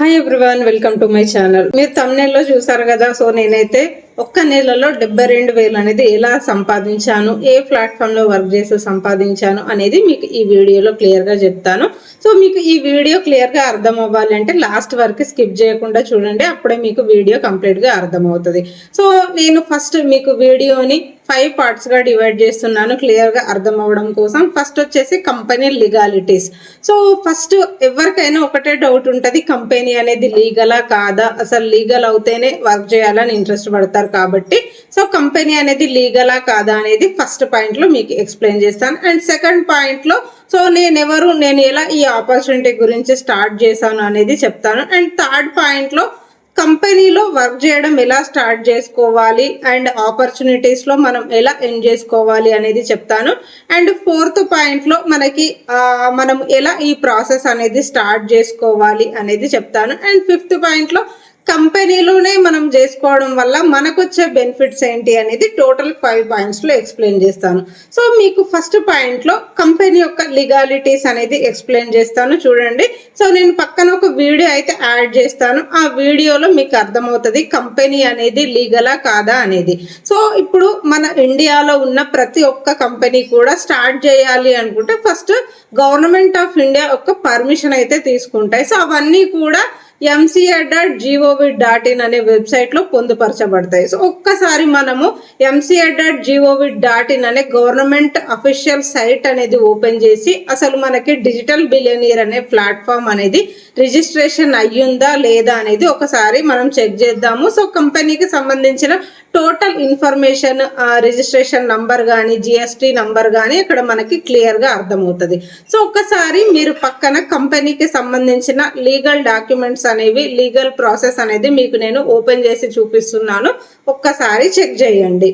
Hi everyone welcome to my channel మీరు తమ్నేల్లో చూసారు కదా సో నేనైతే ఒక్క నెలలో డెబ్బై రెండు వేలు అనేది ఎలా సంపాదించాను ఏ ప్లాట్ఫామ్లో వర్క్ చేసి సంపాదించాను అనేది మీకు ఈ వీడియోలో క్లియర్గా చెప్తాను. సో మీకు ఈ వీడియో క్లియర్గా అర్థం అవ్వాలి అంటే లాస్ట్ వరకు స్కిప్ చేయకుండా చూడండి అప్పుడే మీకు వీడియో కంప్లీట్గా అర్థమవుతుంది సో నేను ఫస్ట్ మీకు వీడియోని ఫైవ్ పార్ట్స్గా డివైడ్ చేస్తున్నాను క్లియర్గా అర్థం అవ్వడం కోసం. ఫస్ట్ వచ్చేసి కంపెనీ లీగాలిటీస్ సో ఫస్ట్ ఎవరికైనా ఒకటే డౌట్ ఉంటుంది కంపెనీ అనేది లీగలా కాదా? అసలు లీగల్ అవుతేనే వర్క్ చేయాలని ఇంట్రెస్ట్ పడతారు కాబట్టి సో కంపెనీ అనేది లీగలా కాదా అనేది ఫస్ట్ పాయింట్లో మీకు ఎక్స్ప్లెయిన్ చేస్తాను. అండ్ సెకండ్ పాయింట్లో సో నేను ఎవరు నేను ఎలా ఈ ఆపర్చునిటీ గురించి స్టార్ట్ చేశాను అనేది చెప్తాను. అండ్ థర్డ్ పాయింట్లో కంపెనీలో వర్క్ చేయడం ఎలా స్టార్ట్ చేసుకోవాలి అండ్ ఆపర్చునిటీస్లో మనం ఎలా ఎన్ చేసుకోవాలి అనేది చెప్తాను. అండ్ ఫోర్త్ పాయింట్లో మనకి మనం ఎలా ఈ ప్రాసెస్ అనేది స్టార్ట్ చేసుకోవాలి అనేది చెప్తాను. అండ్ ఫిఫ్త్ పాయింట్లో కంపెనీలోనే మనం చేసుకోవడం వల్ల మనకు వచ్చే బెనిఫిట్స్ ఏంటి అనేది టోటల్ ఫైవ్ పాయింట్స్లో ఎక్స్ప్లెయిన్ చేస్తాను. సో మీకు ఫస్ట్ పాయింట్లో కంపెనీ యొక్క లీగాలిటీస్ అనేది ఎక్స్ప్లెయిన్ చేస్తాను చూడండి. సో నేను పక్కన ఒక వీడియో అయితే యాడ్ చేస్తాను. ఆ వీడియోలో మీకు అర్థమవుతుంది కంపెనీ అనేది లీగలా కాదా అనేది. సో ఇప్పుడు మన ఇండియాలో ఉన్న ప్రతి ఒక్క కంపెనీ కూడా స్టార్ట్ చేయాలి అనుకుంటే ఫస్ట్ గవర్నమెంట్ ఆఫ్ ఇండియా యొక్క పర్మిషన్ అయితే తీసుకుంటాయి. సో అవన్నీ కూడా MCA dot G O V dot in అనే వెబ్సైట్లో పొందుపరచబడతాయి. సో ఒక్కసారి మనము MCA dot G O V dot in అనే గవర్నమెంట్ అఫీషియల్ సైట్ అనేది ఓపెన్ చేసి అసలు మనకి డిజిటల్ బిలియనీర్ అనే ప్లాట్ఫామ్ అనేది రిజిస్ట్రేషన్ అయ్యిందా లేదా అనేది ఒకసారి మనం చెక్ చేద్దాము. సో కంపెనీకి సంబంధించిన టోటల్ ఇన్ఫర్మేషన్ రిజిస్ట్రేషన్ నంబర్ కానీ జిఎస్టి నంబర్ కానీ ఇక్కడ మనకి క్లియర్గా అర్థమవుతుంది. సో ఒక్కసారి మీరు పక్కన కంపెనీకి సంబంధించిన లీగల్ డాక్యుమెంట్స్ అనేవి లీగల్ ప్రాసెస్ అనేది మీకు నేను ఓపెన్ చేసి చూపిస్తున్నాను. ఒక్కసారి చెక్ చేయండి.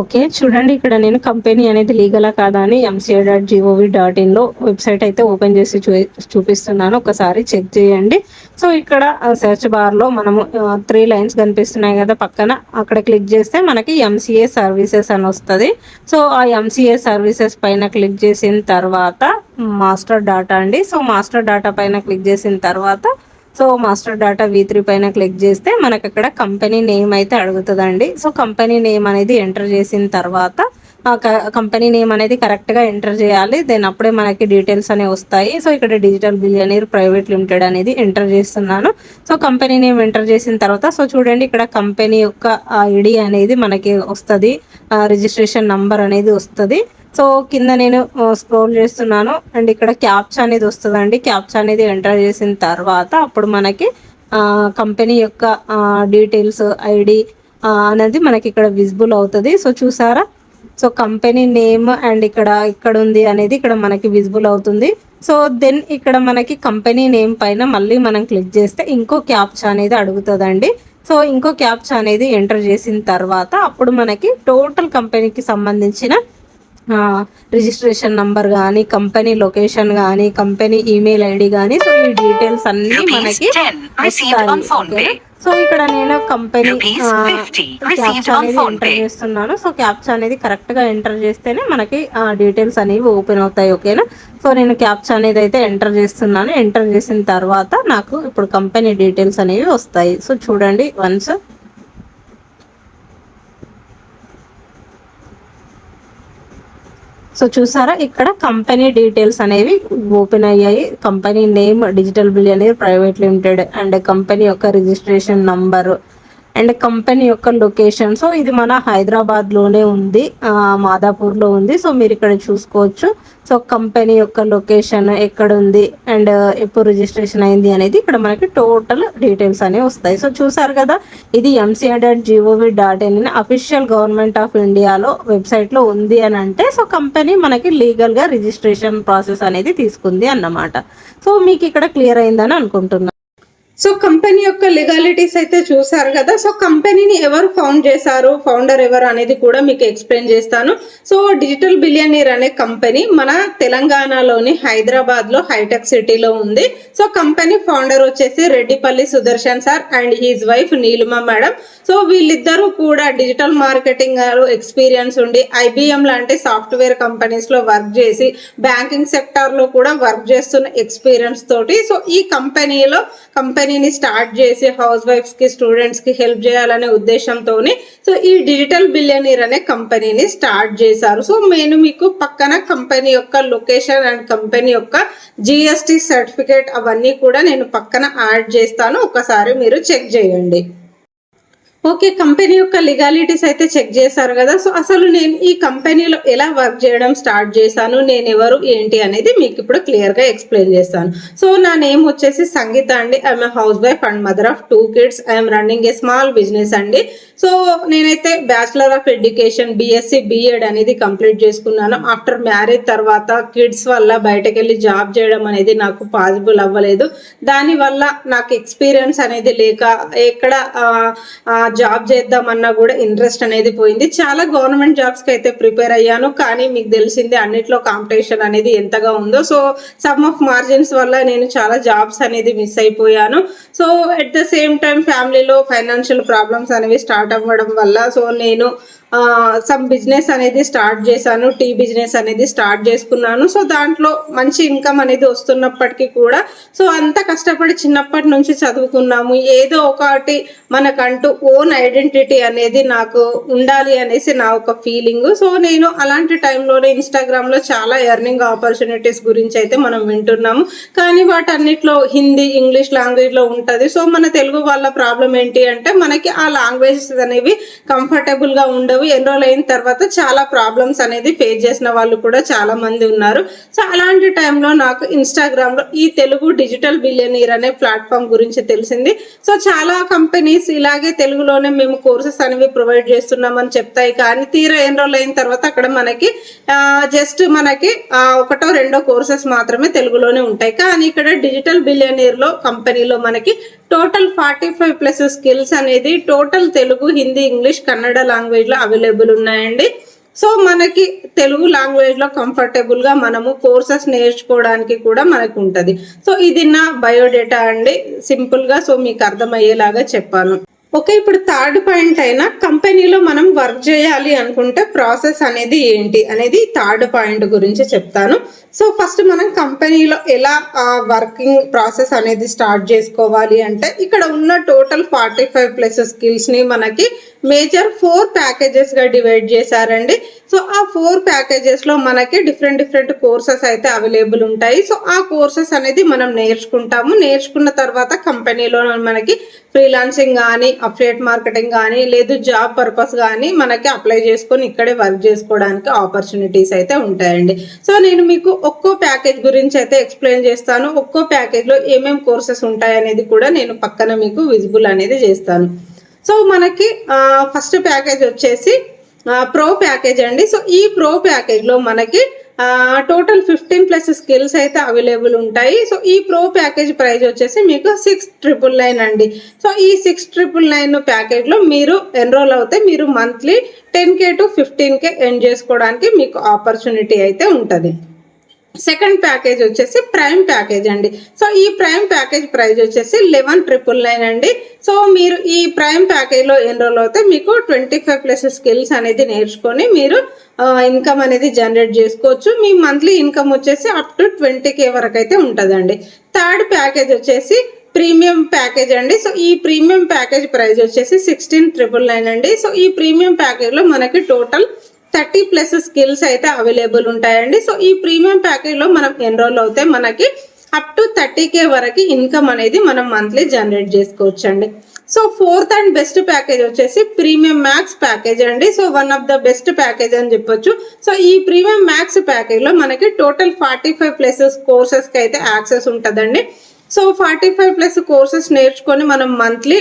ఓకే చూడండి ఇక్కడ నేను కంపెనీ అనేది లీగలా కాదా అని MCA dot G O V dot ఇన్లో website అయితే ఓపెన్ చేసి చూ చూపిస్తున్నాను. ఒకసారి చెక్ చేయండి. సో ఇక్కడ సెర్చ్ బార్లో మనము త్రీ లైన్స్ కనిపిస్తున్నాయి కదా పక్కన. అక్కడ క్లిక్ చేస్తే మనకి ఎంసీఏ సర్వీసెస్ అని వస్తుంది. సో ఆ ఎంసీఏ సర్వీసెస్ పైన క్లిక్ చేసిన తర్వాత మాస్టర్ డాటా అండి. సో మాస్టర్ డాటా పైన క్లిక్ చేసిన తర్వాత so master data V three పైన క్లిక్ చేస్తే మనకు అక్కడ కంపెనీ నేమ్ అయితే అడుగుతుందండి. సో కంపెనీ నేమ్ అనేది ఎంటర్ చేసిన తర్వాత కంపెనీ నేమ్ అనేది కరెక్ట్గా ఎంటర్ చేయాలి. దెన్ అప్పుడే మనకి డీటెయిల్స్ అనేవి వస్తాయి. సో ఇక్కడ డిజిటల్ బిలియనీర్ ప్రైవేట్ లిమిటెడ్ అనేది ఎంటర్ చేస్తున్నాను. సో కంపెనీ నేమ్ ఎంటర్ చేసిన తర్వాత సో చూడండి ఇక్కడ కంపెనీ యొక్క ఐడి అనేది మనకి వస్తుంది. రిజిస్ట్రేషన్ నంబర్ అనేది వస్తుంది. సో కింద నేను స్క్రోల్ చేస్తున్నాను. అండ్ ఇక్కడ క్యాప్చా అనేది వస్తుందండి. క్యాప్చా అనేది ఎంటర్ చేసిన తర్వాత అప్పుడు మనకి కంపెనీ యొక్క డీటెయిల్స్ ఐడి అనేది మనకి ఇక్కడ విజిబుల్ అవుతుంది. సో చూసారా? సో కంపెనీ నేమ్ అండ్ ఇక్కడ ఇక్కడ ఉంది అనేది ఇక్కడ మనకి విజిబుల్ అవుతుంది. సో దెన్ ఇక్కడ మనకి కంపెనీ నేమ్ పైన మళ్ళీ మనం క్లిక్ చేస్తే ఇంకో క్యాప్చా అనేది అడుగుతుందండి. సో ఇంకో క్యాప్చా అనేది ఎంటర్ చేసిన తర్వాత అప్పుడు మనకి టోటల్ కంపెనీకి సంబంధించిన రిజిస్ట్రేషన్ నంబర్ కానీ కంపెనీ లొకేషన్ కానీ కంపెనీ ఈమెయిల్ ఐడి కానీ సో ఈ డీటెయిల్స్ అన్ని మనకి 10 received on phone pay. So ఇక్కడ నేను కంపెనీ Rupees 50 received క్యాప్చా అనేది ఎంటర్. చేస్తున్నాను. సో క్యాప్చా అనేది కరెక్ట్గా ఎంటర్ చేస్తేనే మనకి డీటెయిల్స్ అనేవి ఓపెన్ అవుతాయి ఓకేనా సో నేను క్యాప్చా అనేది అయితే ఎంటర్ చేస్తున్నాను. ఎంటర్ చేసిన తర్వాత నాకు ఇప్పుడు కంపెనీ డీటెయిల్స్ అనేవి వస్తాయి. సో చూడండి వన్స్ సో చూసారా ఇక్కడ కంపెనీ డీటెయిల్స్ అనేవి ఓపెన్ అయ్యాయి. కంపెనీ నేమ్ డిజిటల్ బిల్ అనేది ప్రైవేట్ లిమిటెడ్ అండ్ కంపెనీ యొక్క రిజిస్ట్రేషన్ నంబరు. అండ్ కంపెనీ యొక్క లొకేషన్. సో ఇది మన హైదరాబాద్లోనే ఉంది మాదాపూర్లో మాదాపూర్లో ఉంది. సో మీరు ఇక్కడ చూసుకోవచ్చు. సో కంపెనీ యొక్క లొకేషన్ ఎక్కడ ఉంది అండ్ ఎప్పుడు రిజిస్ట్రేషన్ అయింది అనేది ఇక్కడ మనకి టోటల్ డీటెయిల్స్ అనేవి వస్తాయి. సో చూసారు కదా ఇది MCR dot G O V dot in official government of ఇండియాలో వెబ్సైట్లో ఉంది అని అంటే సో కంపెనీ మనకి లీగల్గా రిజిస్ట్రేషన్ ప్రాసెస్ అనేది తీసుకుంది అన్నమాట. సో మీకు ఇక్కడ క్లియర్ అయిందని అనుకుంటున్నాను సో కంపెనీ యొక్క లీగాలిటీస్ అయితే చూసారు కదా. సో కంపెనీని ఎవరు ఫౌండ్ చేశారు? ఫౌండర్ ఎవరు అనేది కూడా మీకు ఎక్స్ప్లెయిన్ చేస్తాను. సో డిజిటల్ బిలియనీర్ అనే కంపెనీ మన తెలంగాణలోని హైదరాబాద్లో హైటెక్ సిటీలో ఉంది. సో కంపెనీ ఫౌండర్ వచ్చేసి Reddipalli Sudarshan sir and his wife Neelima madam. So వీళ్ళిద్దరూ కూడా డిజిటల్ మార్కెటింగ్ ఎక్స్పీరియన్స్ ఉండి ఐబిఎం లాంటి సాఫ్ట్వేర్ కంపెనీస్లో వర్క్ చేసి బ్యాంకింగ్ సెక్టార్లో కూడా వర్క్ చేస్తున్న ఎక్స్పీరియన్స్ తోటి. సో ఈ కంపెనీలో కంపెనీ కంపెనీని స్టార్ట్ చేసి హౌస్ వైఫ్స్కి స్టూడెంట్స్కి హెల్ప్ చేయాలనే ఉద్దేశంతోనే సో ఈ డిజిటల్ బిలియనీర్ అనే కంపెనీని స్టార్ట్ చేశారు. సో నేను మీకు పక్కన కంపెనీ యొక్క లొకేషన్ అండ్ కంపెనీ యొక్క జిఎస్టి సర్టిఫికేట్ అవన్నీ కూడా నేను పక్కన యాడ్ చేస్తాను. ఒకసారి మీరు చెక్ చేయండి. ఓకే కంపెనీ యొక్క లీగాలిటీస్ అయితే చెక్ చేశారు కదా. సో అసలు నేను ఈ కంపెనీలో ఎలా వర్క్ చేయడం స్టార్ట్ చేశాను నేను ఎవరు ఏంటి అనేది మీకు ఇప్పుడు క్లియర్గా ఎక్స్ప్లెయిన్ చేస్తాను. సో నా నేమ్ వచ్చేసి సంగీత అండి. I'm housewife and mother of two kids I'm running a small business అండి. సో నేనైతే bachelor of education BSc BEd అనేది కంప్లీట్ చేసుకున్నాను. ఆఫ్టర్ మ్యారేజ్ తర్వాత కిడ్స్ వల్ల బయటకు వెళ్ళి జాబ్ చేయడం అనేది నాకు పాసిబుల్ అవ్వలేదు. దానివల్ల నాకు ఎక్స్పీరియన్స్ అనేది లేక ఎక్కడ జాబ్ చేద్దామన్నా కూడా ఇంట్రెస్ట్ అనేది పోయింది. చాలా గవర్నమెంట్ జాబ్స్కి అయితే ప్రిపేర్ అయ్యాను. కానీ మీకు తెలిసిందే అన్నిట్లో కాంపిటీషన్ అనేది ఎంతగా ఉందో. సో సమ్ ఆఫ్ మార్జిన్స్ వల్ల నేను చాలా జాబ్స్ అనేది మిస్ అయిపోయాను. So at the same time ఫ్యామిలీలో ఫైనాన్షియల్ ప్రాబ్లమ్స్ అనేవి స్టార్ట్ అవ్వడం వల్ల సో నేను సమ్ బిజినెస్ అనేది స్టార్ట్ చేశాను టీ బిజినెస్ అనేది స్టార్ట్ చేసుకున్నాను. సో దాంట్లో మంచి ఇన్కమ్ అనేది వస్తున్నప్పటికీ కూడా సో అంత కష్టపడి చిన్నప్పటి నుంచి చదువుకున్నాము. ఏదో ఒకటి మనకంటూ ఓన్ ఐడెంటిటీ అనేది నాకు ఉండాలి అనేసి నా ఒక ఫీలింగ్ సో నేను అలాంటి టైంలోనే ఇన్స్టాగ్రామ్లో చాలా ఎర్నింగ్ ఆపర్చునిటీస్ గురించి అయితే మనం వింటున్నాము. కానీ వాటన్నిటిలో హిందీ ఇంగ్లీష్ లాంగ్వేజ్లో ఉంటుంది. సో మన తెలుగు వాళ్ళ ప్రాబ్లం ఏంటి అంటే మనకి ఆ లాంగ్వేజెస్ అనేవి కంఫర్టబుల్గా ఉండవు. ఉండవు. ఎన్రోల్ అయిన తర్వాత చాలా ప్రాబ్లమ్స్ అనేది ఫేస్ చేసిన వాళ్ళు కూడా చాలా మంది ఉన్నారు. సో అలాంటి టైంలో నాకు ఇన్స్టాగ్రామ్లో ఈ తెలుగు డిజిటల్ బిలియనీర్ అనే ప్లాట్ఫామ్ గురించి తెలిసింది. సో చాలా కంపెనీస్ ఇలాగే తెలుగులోనే మేము కోర్సెస్ అనేవి ప్రొవైడ్ చేస్తున్నామని చెప్తాయి. కానీ తీరా ఎన్రోల్ అయిన తర్వాత అక్కడ మనకి జస్ట్ మనకి ఒకటో రెండో కోర్సెస్ మాత్రమే తెలుగులోనే ఉంటాయి. కానీ ఇక్కడ డిజిటల్ బిలియనీర్లో కంపెనీలో మనకి total forty five plus skills అనేది టోటల్ తెలుగు హిందీ ఇంగ్లీష్ కన్నడ లాంగ్వేజ్లో అవైలబుల్ ఉన్నాయండి. సో మనకి తెలుగు లాంగ్వేజ్లో కంఫర్టబుల్గా మనము కోర్సెస్ నేర్చుకోవడానికి కూడా మనకు ఉంటుంది. సో ఇది నా బయోడేటా అండి. సింపుల్గా సో మీకు అర్థమయ్యేలాగా చెప్పాను. ఓకే ఇప్పుడు థర్డ్ పాయింట్ అయినా కంపెనీలో మనం వర్క్ చేయాలి అనుకుంటే ప్రాసెస్ అనేది ఏంటి అనేది థర్డ్ పాయింట్ గురించి చెప్తాను. సో ఫస్ట్ మనం కంపెనీలో ఎలా వర్కింగ్ ప్రాసెస్ అనేది స్టార్ట్ చేసుకోవాలి అంటే ఇక్కడ ఉన్న టోటల్ ఫార్టీ ఫైవ్ ప్లస్ స్కిల్స్ని మనకి మేజర్ ఫోర్ ప్యాకేజెస్గా డివైడ్ చేశారండి. సో ఆ ఫోర్ ప్యాకేజెస్లో మనకి డిఫరెంట్ డిఫరెంట్ కోర్సెస్ అయితే అవైలబుల్ ఉంటాయి. సో ఆ కోర్సెస్ అనేది మనం నేర్చుకుంటాము. నేర్చుకున్న తర్వాత కంపెనీలో మనకి ఫ్రీలాన్సింగ్ కానీ అఫిలియేట్ మార్కెటింగ్ కానీ లేదు జాబ్ పర్పస్ కానీ మనకి అప్లై చేసుకొని ఇక్కడే వర్క్ చేసుకోవడానికి ఆపర్చునిటీస్ అయితే ఉంటాయండి. సో నేను మీకు ఒక్కో ప్యాకేజ్ గురించి అయితే ఎక్స్ప్లెయిన్ చేస్తాను. ఒక్కో ప్యాకేజ్లో ఏమేమి కోర్సెస్ ఉంటాయనేది కూడా నేను పక్కన మీకు విజిబుల్ అనేది చేస్తాను. సో మనకి ఫస్ట్ ప్యాకేజ్ వచ్చేసి ప్రో ప్యాకేజ్ అండి. సో ఈ ప్రో ప్యాకేజ్లో మనకి టోటల్ ఫిఫ్టీన్ ప్లస్ స్కిల్స్ అయితే అవైలబుల్ ఉంటాయి. సో ఈ ప్రో ప్యాకేజ్ ప్రైస్ వచ్చేసి మీకు సిక్స్ ట్రిపుల్ నైన్ అండి. సో ఈ సిక్స్ ట్రిపుల్ నైన్ ప్యాకేజ్లో మీరు ఎన్రోల్ అవుతే మీరు monthly ten K to fifteen K earn చేసుకోవడానికి మీకు ఆపర్చునిటీ అయితే ఉంటుంది. సెకండ్ ప్యాకేజ్ వచ్చేసి ప్రైమ్ ప్యాకేజ్ అండి. సో ఈ ప్రైమ్ ప్యాకేజ్ ప్రైస్ వచ్చేసి లెవెన్ ట్రిపుల్ నైన్ అండి. సో మీరు ఈ ప్రైమ్ ప్యాకేజ్లో ఎన్రోల్ అవుతే మీకు ట్వంటీ ఫైవ్ ప్లస్ స్కిల్స్ అనేది నేర్చుకొని మీరు ఇన్కమ్ అనేది జనరేట్ చేసుకోవచ్చు. మీ మంత్లీ ఇన్కమ్ వచ్చేసి అప్ టు ట్వంటీ కే వరకు అయితే ఉంటుందండి. థర్డ్ ప్యాకేజ్ వచ్చేసి ప్రీమియం ప్యాకేజ్ అండి. సో ఈ ప్రీమియం ప్యాకేజ్ ప్రైస్ వచ్చేసి సిక్స్టీన్ ట్రిపుల్ నైన్ అండి. సో ఈ ప్రీమియం ప్యాకేజ్లో మనకి టోటల్ థర్టీ ప్లస్ స్కిల్స్ అయితే అవైలబుల్ ఉంటాయండి. సో ఈ ప్రీమియం ప్యాకేజ్లో మనం ఎన్రోల్ అవుతే మనకి అప్ టు థర్టీ కే వరకు ఇన్కమ్ అనేది మనం మంత్లీ జనరేట్ చేసుకోవచ్చు అండి so fourth and best package వచ్చేసి ప్రీమియం మ్యాక్స్ ప్యాకేజ్ అండి. So one of the best package అని చెప్పొచ్చు. సో ఈ ప్రీమియం మ్యాక్స్ ప్యాకేజ్లో మనకి టోటల్ ఫార్టీ ఫైవ్ ప్లస్ కోర్సెస్కి అయితే యాక్సెస్ ఉంటుందండి. So forty five plus courses నేర్చుకొని మనం monthly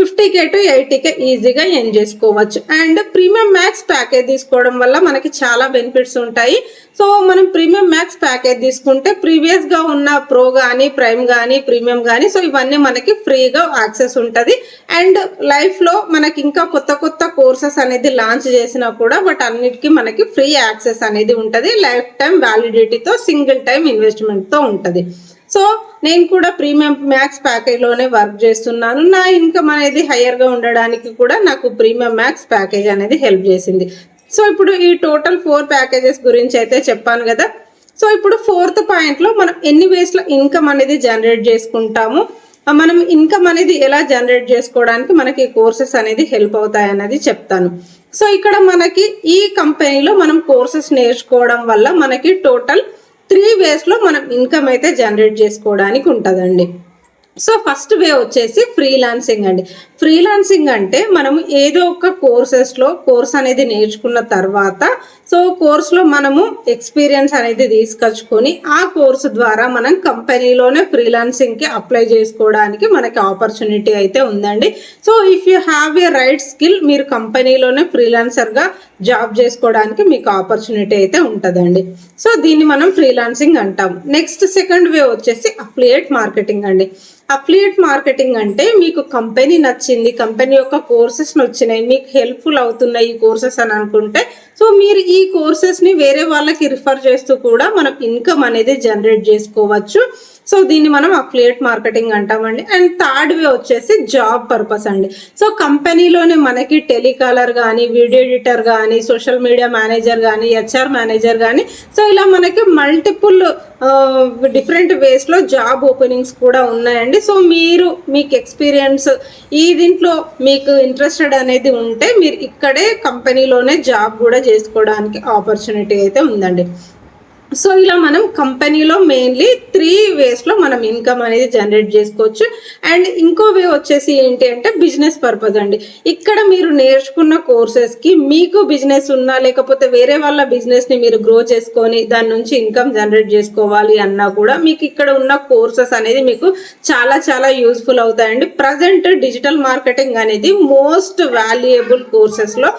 fifty K to eighty K ఈజీగా ఎన్ చేసుకోవచ్చు. అండ్ ప్రీమియం మ్యాక్స్ ప్యాకేజ్ తీసుకోవడం వల్ల మనకి చాలా బెనిఫిట్స్ ఉంటాయి. సో మనం ప్రీమియం మ్యాక్స్ ప్యాకేజ్ తీసుకుంటే ప్రీవియస్గా ఉన్న ప్రో కానీ ప్రైమ్ కానీ ప్రీమియం కానీ సో ఇవన్నీ మనకి ఫ్రీగా యాక్సెస్ ఉంటుంది. అండ్ లైఫ్లో మనకి ఇంకా కొత్త కొత్త కోర్సెస్ అనేది లాంచ్ చేసినా కూడా బట్ అన్నిటికీ మనకి ఫ్రీ యాక్సెస్ అనేది ఉంటుంది. లైఫ్ టైం వ్యాలిడిటీతో సింగిల్ టైం ఇన్వెస్ట్మెంట్తో ఉంటుంది. సో నేను కూడా ప్రీమియం మ్యాక్స్ ప్యాకేజ్లోనే వర్క్ చేస్తున్నాను. నా ఇన్కమ్ అనేది హయ్యర్గా ఉండడానికి కూడా నాకు ప్రీమియం మ్యాక్స్ ప్యాకేజ్ అనేది హెల్ప్ చేసింది. సో ఇప్పుడు ఈ టోటల్ ఫోర్ ప్యాకేజెస్ గురించి అయితే చెప్పాను కదా. సో ఇప్పుడు ఫోర్త్ పాయింట్లో మనం ఎన్ని వేస్లో ఇన్కమ్ అనేది జనరేట్ చేసుకుంటాము? మనం ఇన్కమ్ అనేది ఎలా జనరేట్ చేసుకోవడానికి మనకి కోర్సెస్ అనేది హెల్ప్ అవుతాయి అనేది చెప్తాను. సో ఇక్కడ మనకి ఈ కంపెనీలో మనం కోర్సెస్ నేర్చుకోవడం వల్ల మనకి టోటల్ త్రీ వేస్లో మనం ఇన్కమ్ అయితే జనరేట్ చేసుకోవడానికి ఉంటుందండి. సో ఫస్ట్ వే వచ్చేసి ఫ్రీలాన్సింగ్ అండి. ఫ్రీలాన్సింగ్ అంటే మనం ఏదో ఒక కోర్సెస్లో కోర్స్ అనేది నేర్చుకున్న తర్వాత సో కోర్సులో మనము ఎక్స్పీరియన్స్ అనేది తీసుకొచ్చుకొని ఆ కోర్సు ద్వారా మనం కంపెనీలోనే ఫ్రీలాన్సింగ్కి అప్లై చేసుకోవడానికి మనకి ఆపర్చునిటీ అయితే ఉందండి. So if you have a right skill మీరు కంపెనీలోనే ఫ్రీలాన్సర్గా జాబ్ చేసుకోవడానికి మీకు ఆపర్చునిటీ అయితే ఉంటుందండి. సో దీన్ని మనం ఫ్రీలాన్సింగ్ అంటాం. నెక్స్ట్ సెకండ్ వే వచ్చేసి అఫ్లియేట్ మార్కెటింగ్ అండి. అఫ్లియేట్ మార్కెటింగ్ అంటే మీకు కంపెనీ నచ్చింది కంపెనీ యొక్క కోర్సెస్ వచ్చినాయి మీకు హెల్ప్ఫుల్ అవుతున్నాయి ఈ కోర్సెస్ అని అనుకుంటే సో మీరు ఈ కోర్సెస్ని వేరే వాళ్ళకి రిఫర్ చేస్తూ కూడా మనం ఇన్కమ్ అనేది జనరేట్ చేసుకోవచ్చు. సో దీన్ని మనం అఫ్లియేట్ మార్కెటింగ్ అంటామండి. అండ్ థర్డ్ వే వచ్చేసి జాబ్ పర్పస్ అండి. సో కంపెనీలోనే మనకి టెలికాలర్ కానీ వీడియో ఎడిటర్ కానీ సోషల్ మీడియా మేనేజర్ కానీ హెచ్ఆర్ మేనేజర్ కానీ సో ఇలా మనకి మల్టిపుల్ డిఫరెంట్ వేస్లో జాబ్ ఓపెనింగ్స్ కూడా ఉన్నాయండి. సో మీరు మీకు ఎక్స్పీరియన్స్ ఈ దీంట్లో మీకు ఇంట్రెస్టెడ్ అనేది ఉంటే మీరు ఇక్కడే కంపెనీలోనే జాబ్ కూడా చేసుకోవడానికి ఆపర్చునిటీ అయితే ఉందండి. సో ఇలా మనం కంపెనీలో మెయిన్లీ త్రీ వేస్లో మనం ఇన్కమ్ అనేది జనరేట్ చేసుకోవచ్చు. అండ్ ఇంకో వే వచ్చేసి ఏంటి అంటే బిజినెస్ పర్పస్ అండి. ఇక్కడ మీరు నేర్చుకున్న కోర్సెస్కి మీకు బిజినెస్ ఉన్నా లేకపోతే వేరే వాళ్ళ బిజినెస్ని మీరు గ్రో చేసుకొని దాని నుంచి ఇన్కమ్ జనరేట్ చేసుకోవాలి అన్నా కూడా మీకు ఇక్కడ ఉన్న కోర్సెస్ అనేది మీకు చాలా చాలా యూస్ఫుల్ అవుతాయండి. ప్రజెంట్ డిజిటల్ మార్కెటింగ్ అనేది మోస్ట్ వాల్యుయబుల్ కోర్సెస్లో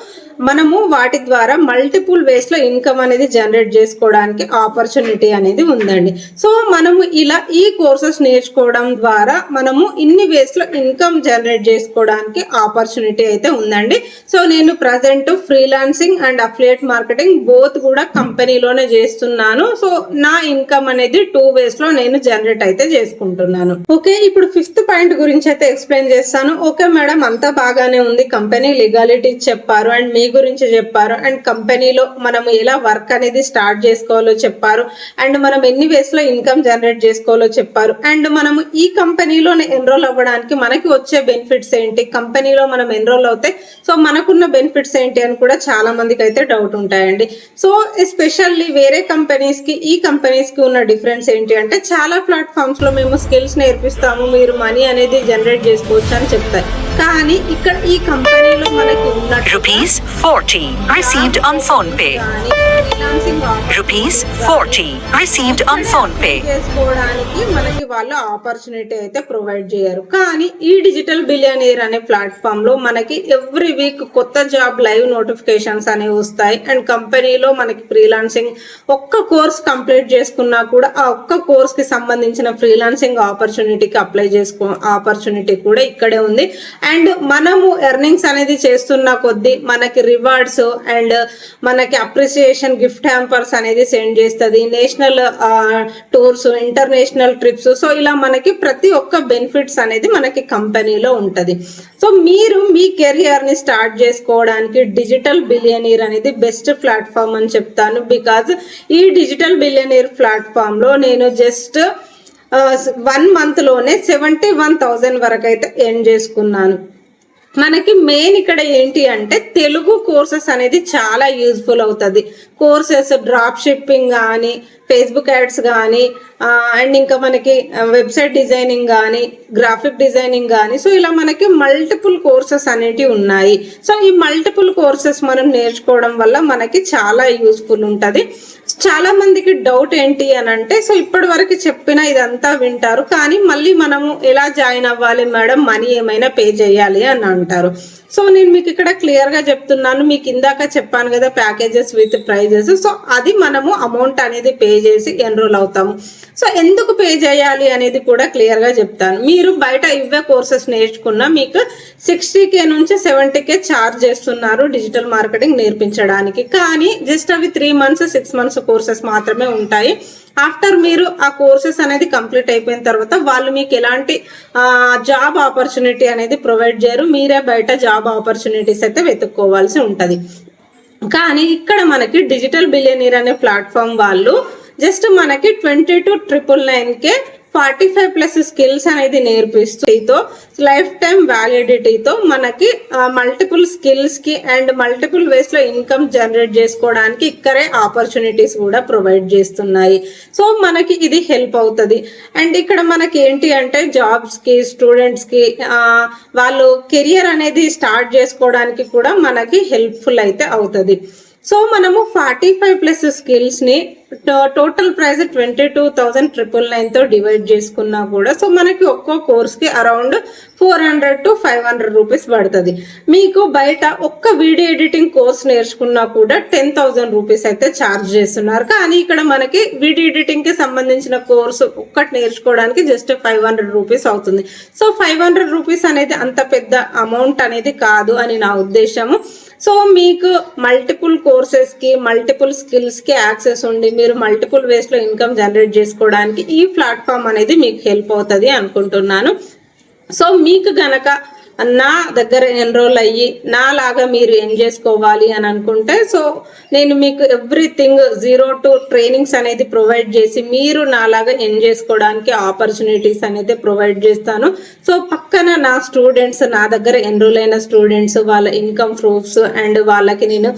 మనము వాటి ద్వారా మల్టిపుల్ వేస్లో ఇన్కమ్ అనేది జనరేట్ చేసుకోవడానికి ఆపర్చునిటీ అనేది ఉందండి. సో మనము ఇలా ఈ కోర్సెస్ నేర్చుకోవడం ద్వారా మనము ఇన్ని వేస్లో ఇన్కమ్ జనరేట్ చేసుకోవడానికి ఆపర్చునిటీ అయితే ఉందండి. సో నేను present freelancing and affiliate marketing both కూడా కంపెనీలోనే చేస్తున్నాను. సో నా ఇన్కమ్ అనేది టూ వేస్లో నేను జనరేట్ అయితే చేసుకుంటున్నాను. ఓకే ఇప్పుడు ఫిఫ్త్ పాయింట్ గురించి అయితే ఎక్స్ప్లెయిన్ చేస్తాను. ఓకే మేడం అంతా బాగానే ఉంది. కంపెనీ లీగాలిటీ చెప్పారు. అండ్ మీ గురించి చెప్పారు. అండ్ కంపెనీలో మనం ఎలా వర్క్ అనేది స్టార్ట్ చేసుకోవాలో చెప్పారు. అండ్ మనం ఎన్ని వేస్లో ఇన్కమ్ జనరేట్ చేసుకోవాలో చెప్పారు. అండ్ మనం ఈ కంపెనీలోనే ఎన్రోల్ అవ్వడానికి మనకి వచ్చే బెనిఫిట్స్ ఏంటి? కంపెనీలో మనం ఎన్రోల్ అవుతే సో మనకున్న బెనిఫిట్స్ ఏంటి అని కూడా చాలా మందికి అయితే డౌట్ ఉంటాయండి. సో ఎస్పెషల్లీ వేరే కంపెనీస్కి ఈ కంపెనీస్కి ఉన్న డిఫరెన్స్ ఏంటి అంటే చాలా ప్లాట్ఫామ్స్లో మేము స్కిల్స్ నేర్పిస్తాము మీరు మనీ అనేది జనరేట్ చేసుకోవచ్చు అని చెప్తాయి. కానీ ఇక్కడ ఈ కంపెనీలో మనకి ఉన్నట్టు 40 received on phone pay. Rupees 40 received on PhonePe చేసుకోవడానికి మనకి వాళ్ళు ఆపర్చునిటీ అయితే ప్రొవైడ్ చేయరు. కానీ ఈ డిజిటల్ బిలియనీర్ అనే ప్లాట్ఫామ్లో మనకి ఎవ్రీ వీక్ కొత్త జాబ్ లైవ్ నోటిఫికేషన్స్ అనేవి వస్తాయి. అండ్ కంపెనీలో మనకి ఫ్రీలాన్సింగ్ ఒక్క కోర్స్ కంప్లీట్ చేసుకున్నా కూడా ఆ ఒక్క కోర్స్కి సంబంధించిన ఫ్రీలాన్సింగ్ ఆపర్చునిటీకి అప్లై చేసుకో ఆపర్చునిటీ కూడా ఇక్కడే ఉంది. అండ్ మనము ఎర్నింగ్స్ అనేది చేస్తున్న కొద్దీ మనకి రివార్డ్స్ అండ్ మనకి అప్రిసియేషన్ గిఫ్ట్ క్యాంపర్స్ అనేది సెండ్ చేస్తుంది. National tours international trips so ఇలా మనకి ప్రతి ఒక్క బెనిఫిట్స్ అనేది మనకి కంపెనీలో ఉంటుంది. సో మీరు మీ కెరియర్ని స్టార్ట్ చేసుకోవడానికి డిజిటల్ బిలియనీర్ అనేది బెస్ట్ ప్లాట్ఫామ్ అని చెప్తాను. బికాజ్ ఈ డిజిటల్ బిలియనీర్ ప్లాట్ఫామ్లో నేను జస్ట్ వన్ మంత్లోనే సెవెంటీ వన్ థౌజండ్ వరకు అయితే ఎర్న్ చేసుకున్నాను. మనకి మెయిన్ ఇక్కడ ఏంటి అంటే తెలుగు కోర్సెస్ అనేది చాలా యూజ్ఫుల్ అవుతుంది. కోర్సెస్ డ్రాప్ షిప్పింగ్ కానీ ఫేస్బుక్ యాడ్స్ కానీ అండ్ ఇంకా మనకి వెబ్సైట్ డిజైనింగ్ కానీ గ్రాఫిక్ డిజైనింగ్ కానీ సో ఇలా మనకి మల్టిపుల్ కోర్సెస్ అనేటివి ఉన్నాయి. సో ఈ మల్టిపుల్ కోర్సెస్ మనం నేర్చుకోవడం వల్ల మనకి చాలా యూస్ఫుల్ ఉంటుంది. చాలా మందికి డౌట్ ఏంటి అని అంటే సో ఇప్పటి వరకు చెప్పిన ఇదంతా వింటారు. కానీ మళ్ళీ మనము ఎలా జాయిన్ అవ్వాలి? మేడం మనీ ఏమైనా పే చేయాలి అని అంటారు. సో నేను మీకు ఇక్కడ క్లియర్గా చెప్తున్నాను. మీకు ఇందాక చెప్పాను కదా ప్యాకేజెస్ విత్ ప్రైజెస్ సో అది మనము అమౌంట్ అనేది పే చేసి ఎన్రోల్ అవుతాము. సో ఎందుకు పే చేయాలి అనేది కూడా క్లియర్గా చెప్తాను. మీరు బయట ఇవే కోర్సెస్ నేర్చుకున్నా మీకు సిక్స్టీ కే నుంచి సెవెంటీ కే ఛార్జ్ చేస్తున్నారు డిజిటల్ మార్కెటింగ్ నేర్పించడానికి. కానీ జస్ట్ అవి three months six months courses మాత్రమే ఉంటాయి. ఆఫ్టర్ మీరు ఆ కోర్సెస్ అనేది కంప్లీట్ అయిపోయిన తర్వాత వాళ్ళు మీకు ఎలాంటి జాబ్ ఆపర్చునిటీ అనేది ప్రొవైడ్ చేయరు. మీరే బయట జాబ్ ఆపర్చునిటీస్ అయితే వెతుక్కోవాల్సి ఉంటుంది. కానీ ఇక్కడ మనకి డిజిటల్ బిలియనీర్ అనే ప్లాట్ఫామ్ వాళ్ళు జస్ట్ మనకి twenty two triple nine K forty five plus skills అనేది నేర్పిస్తూ లైఫ్ టైం వ్యాలిడిటీతో మనకి మల్టిపుల్ స్కిల్స్కి అండ్ మల్టిపుల్ వేస్లో ఇన్కమ్ జనరేట్ చేసుకోవడానికి ఇక్కడే ఆపర్చునిటీస్ కూడా ప్రొవైడ్ చేస్తున్నాయి. సో మనకి ఇది హెల్ప్ అవుతుంది. అండ్ ఇక్కడ మనకి ఏంటి అంటే జాబ్స్కి స్టూడెంట్స్కి వాళ్ళు కెరియర్ అనేది స్టార్ట్ చేసుకోవడానికి కూడా మనకి హెల్ప్ఫుల్ అయితే అవుతుంది. సో మనము ఫార్టీ ఫైవ్ ప్లస్ స్కిల్స్ని total price twenty two thousand triple నైన్తో divide చేసుకున్నా కూడా సో మనకి ఒక్కో కోర్స్కి around four hundred to five hundred rupees పడుతుంది. మీకు బయట ఒక్క వీడియో ఎడిటింగ్ కోర్స్ నేర్చుకున్నా కూడా టెన్ థౌజండ్ రూపీస్ అయితే ఛార్జ్ చేస్తున్నారు. కానీ ఇక్కడ మనకి వీడియో ఎడిటింగ్కి సంబంధించిన కోర్సు ఒక్కటి నేర్చుకోవడానికి జస్ట్ ఫైవ్ హండ్రెడ్ రూపీస్ అవుతుంది. సో ఫైవ్ హండ్రెడ్ రూపీస్ అనేది అంత పెద్ద అమౌంట్ అనేది కాదు అని నా ఉద్దేశము. సో మీకు మల్టిపుల్ కోర్సెస్కి మల్టిపుల్ స్కిల్స్కి యాక్సెస్ ఉండి మీరు మల్టిపుల్ వేస్లో ఇన్కమ్ జనరేట్ చేసుకోవడానికి ఈ ప్లాట్ఫామ్ అనేది మీకు హెల్ప్ అవుతుంది అనుకుంటున్నాను. సో మీకు గనక నా దగ్గర ఎన్రోల్ అయ్యి నాలాగా మీరు ఏం చేసుకోవాలి అని అనుకుంటే సో నేను మీకు ఎవ్రీథింగ్ జీరో టు ట్రైనింగ్స్ అనేది ప్రొవైడ్ చేసి మీరు నాలాగా ఏం చేసుకోవడానికి ఆపర్చునిటీస్ అనేది ప్రొవైడ్ చేస్తాను. సో పక్కన నా స్టూడెంట్స్ నా దగ్గర ఎన్రోల్ అయిన స్టూడెంట్స్ వాళ్ళ ఇన్కమ్ ప్రూఫ్స్ అండ్ వాళ్ళకి నేను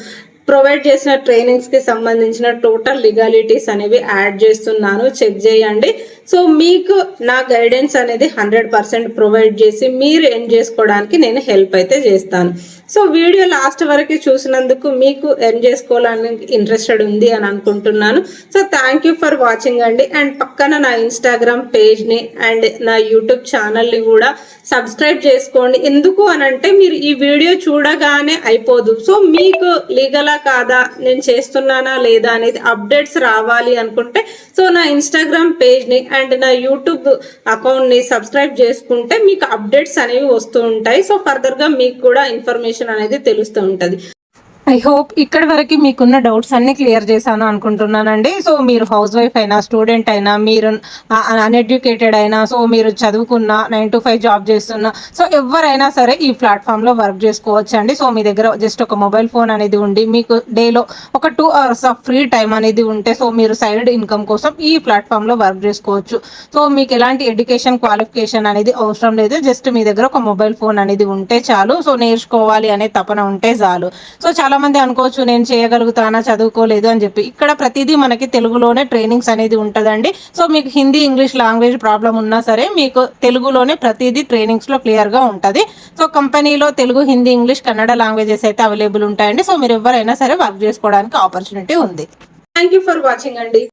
ప్రొవైడ్ చేసిన ట్రైనింగ్స్కి సంబంధించిన టోటల్ లీగాలిటీస్ అనేవి యాడ్ చేస్తున్నాను. చెక్ చేయండి. సో మీకు నా గైడెన్స్ అనేది హండ్రెడ్ పర్సెంట్ ప్రొవైడ్ చేసి మీరు ఎన్ చేసుకోవడానికి నేను హెల్ప్ అయితే చేస్తాను. సో వీడియో లాస్ట్ వరకు చూసినందుకు మీకు ఎండ్ చేసుకోవాలని ఇంట్రెస్టెడ్ ఉంది అని అనుకుంటున్నాను. So thank you for watching అండి. అండ్ పక్కన నా ఇన్స్టాగ్రామ్ పేజ్ని అండ్ నా యూట్యూబ్ ఛానల్ని కూడా సబ్స్క్రైబ్ చేసుకోండి. ఎందుకు అని అంటే మీరు ఈ వీడియో చూడగానే అయిపోదు. సో మీకు లీగల్ కాదా? నేను చేస్తున్నానా లేదా అనేది అప్డేట్స్ రావాలి అనుకుంటే సో నా ఇన్స్టాగ్రామ్ పేజ్ని అండ్ నా యూట్యూబ్ అకౌంట్ని సబ్స్క్రైబ్ చేసుకుంటే మీకు అప్డేట్స్ అనేవి వస్తూ ఉంటాయి. సో ఫర్దర్గా మీకు కూడా ఇన్ఫర్మేషన్ అనేది తెలుస్తూ ఉంటుంది. ఐ హోప్ ఇక్కడ వరకు మీకున్న డౌట్స్ అన్ని క్లియర్ చేశాను అనుకుంటున్నానండి. సో మీరు హౌస్ వైఫ్ అయినా స్టూడెంట్ అయినా మీరు అన్ఎడ్యుకేటెడ్ అయినా సో మీరు చదువుకున్న నైన్ టు ఫైవ్ జాబ్ చేస్తున్నా సో ఎవరైనా సరే ఈ ప్లాట్ఫామ్లో వర్క్ చేసుకోవచ్చు అండి సో మీ దగ్గర జస్ట్ ఒక మొబైల్ ఫోన్ అనేది ఉండి మీకు డేలో ఒక two hours of free time అనేది ఉంటే సో మీరు సైడ్ ఇన్కమ్ కోసం ఈ ప్లాట్ఫామ్లో వర్క్ చేసుకోవచ్చు. సో మీకు ఎలాంటి ఎడ్యుకేషన్ క్వాలిఫికేషన్ అనేది అవసరం లేదు. జస్ట్ మీ దగ్గర ఒక మొబైల్ ఫోన్ అనేది ఉంటే చాలు. సో నేర్చుకోవాలి అనే తపన ఉంటే చాలు. సో చాలా మంది అనుకోవచ్చు నేను చేయగలుగుతానా చదువుకోలేదు అని చెప్పి. ఇక్కడ ప్రతిదీ మనకి తెలుగులోనే ట్రైనింగ్స్ అనేది ఉంటుందండి. సో మీకు హిందీ ఇంగ్లీష్ లాంగ్వేజ్ ప్రాబ్లం ఉన్నా సరే మీకు తెలుగులోనే ప్రతిదీ ట్రైనింగ్స్లో క్లియర్గా ఉంటుంది. సో కంపెనీలో తెలుగు హిందీ ఇంగ్లీష్ కన్నడ లాంగ్వేజెస్ అయితే అవైలబుల్ ఉంటాయండి. సో మీరు ఎవరైనా సరే వర్క్ చేసుకోవడానికి ఆపర్చునిటీ ఉంది. థ్యాంక్ యూ ఫర్ వాచింగ్ అండి.